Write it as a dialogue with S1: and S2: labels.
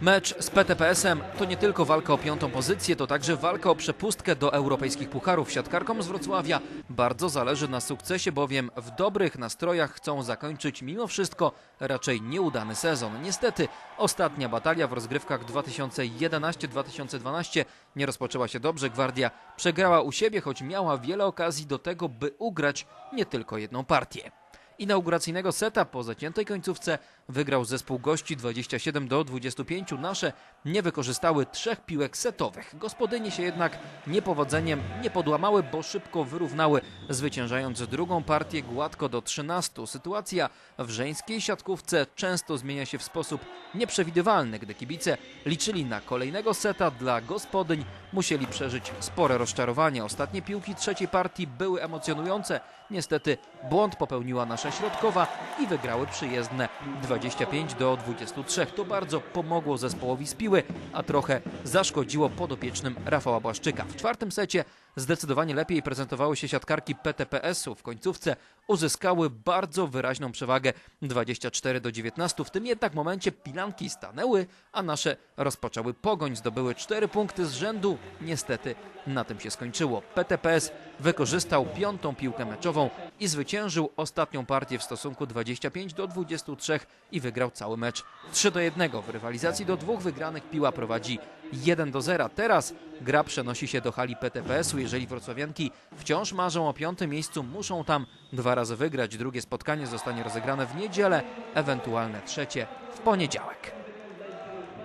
S1: Mecz z PTPS-em to nie tylko walka o piątą pozycję, to także walka o przepustkę do europejskich pucharów. Siatkarkom z Wrocławia bardzo zależy na sukcesie, bowiem w dobrych nastrojach chcą zakończyć mimo wszystko raczej nieudany sezon. Niestety ostatnia batalia w rozgrywkach 2011-2012 nie rozpoczęła się dobrze. Gwardia przegrała u siebie, choć miała wiele okazji do tego, by ugrać nie tylko jedną partię. Inauguracyjnego seta po zaciętej końcówce wygrał zespół gości 27 do 25. Nasze nie wykorzystały trzech piłek setowych. Gospodynie się jednak niepowodzeniem nie podłamały, bo szybko wyrównały, zwyciężając drugą partię gładko do 13. Sytuacja w żeńskiej siatkówce często zmienia się w sposób nieprzewidywalny. Gdy kibice liczyli na kolejnego seta dla gospodyń, musieli przeżyć spore rozczarowanie. Ostatnie piłki trzeciej partii były emocjonujące. Niestety błąd popełniła nasza środkowa i wygrały przyjezdne 25 do 23. To bardzo pomogło zespołowi z piły, a trochę zaszkodziło podopiecznym Rafała Błaszczyka. W czwartym secie zdecydowanie lepiej prezentowały się siatkarki PTPS-u. W końcówce uzyskały bardzo wyraźną przewagę 24 do 19. W tym jednak momencie Pilanki stanęły, a nasze rozpoczęły pogoń. Zdobyły 4 punkty z rzędu. Niestety na tym się skończyło. PTPS wykorzystał piątą piłkę meczową i zwyciężył ostatnią partię w stosunku 25 do 23 i wygrał cały mecz 3 do 1. W rywalizacji do dwóch wygranych piła prowadzi 1 do 0. Teraz gra przenosi się do hali PTPS-u. Jeżeli wrocławianki wciąż marzą o piątym miejscu, muszą tam dwa razy wygrać. Drugie spotkanie zostanie rozegrane w niedzielę, ewentualne trzecie w poniedziałek.